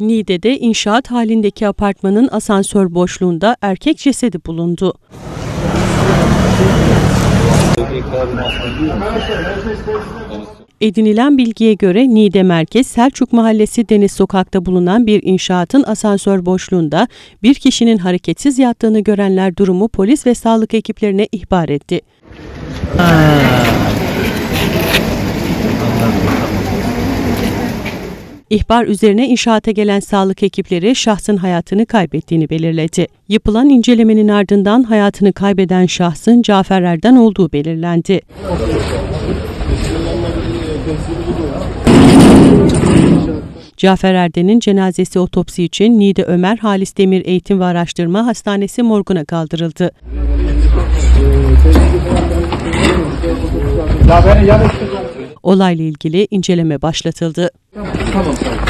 Niğde'de inşaat halindeki apartmanın asansör boşluğunda erkek cesedi bulundu. Edinilen bilgiye göre Niğde Merkez Selçuk Mahallesi Deniz Sokak'ta bulunan bir inşaatın asansör boşluğunda bir kişinin hareketsiz yattığını görenler durumu polis ve sağlık ekiplerine ihbar etti. İhbar üzerine inşaata gelen sağlık ekipleri şahsın hayatını kaybettiğini belirledi. Yapılan incelemenin ardından hayatını kaybeden şahsın Cafer Erden olduğu belirlendi. Cafer Erden'in cenazesi otopsi için Niğde Ömer Halis Demir Eğitim ve Araştırma Hastanesi morguna kaldırıldı. Olayla ilgili inceleme başlatıldı. Tamam tamam.